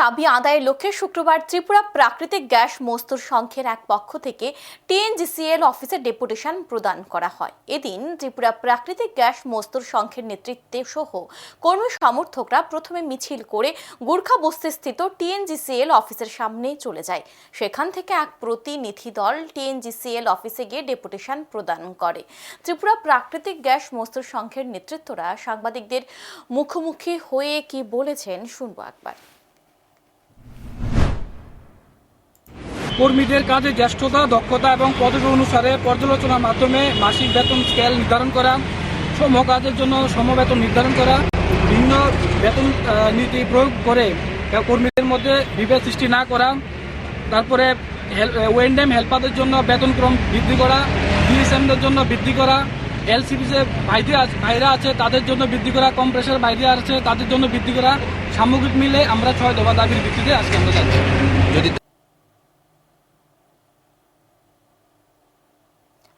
দাবি আদায়ের লক্ষ্যে শুক্রবার ত্রিপুরা প্রাকৃতিক গ্যাস মস্তুর সংঘের এক পক্ষ থেকে টিএনজিসিএল অফিসে ডেপুটেশন প্রদান করা হয়। এদিন ত্রিপুরা প্রাকৃতিক গ্যাস মস্তুর সংঘের নেতৃত্বে সহ কর্মী সমর্থকরা প্রথমে মিছিল করে গুর্খা বস্তিস্থিত টিএনজিসিএল অফিসের সামনে চলে যায়। সেখান থেকে এক প্রতিনিধি দল টিএনজিসিএল অফিসে গিয়ে ডেপুটেশন প্রদান করে। ত্রিপুরা প্রাকৃতিক গ্যাস মস্তুর সংঘের নেতৃত্বরা সাংবাদিকদের মুখোমুখি হয়ে কি বলেছেন শুনব একবার। কর্মীদের কাজে জ্যেষ্ঠতা, দক্ষতা এবং পদবি অনুসারে পর্যালোচনার মাধ্যমে মাসিক বেতন স্কেল নির্ধারণ করা, সম কাজের জন্য সমবেতন নির্ধারণ করা, ভিন্ন বেতন নীতি প্রয়োগ করে কর্মীদের মধ্যে বিভেদ সৃষ্টি না করা, তারপরে ওয়েন্ডেম হেল্পারদের জন্য বেতনক্রম বৃদ্ধি করা ডিএসএমদের জন্য বৃদ্ধি করা এলসিবি যে আছে- ভাইরা আছে তাদের জন্য বৃদ্ধি করা, কম প্রেশার বাইরে আছে তাদের জন্য বৃদ্ধি করা, সামগ্রিক মিলে আমরা ছয় দফা দাবির ভিত্তিতে আজকে আমরা যাচ্ছি। যদি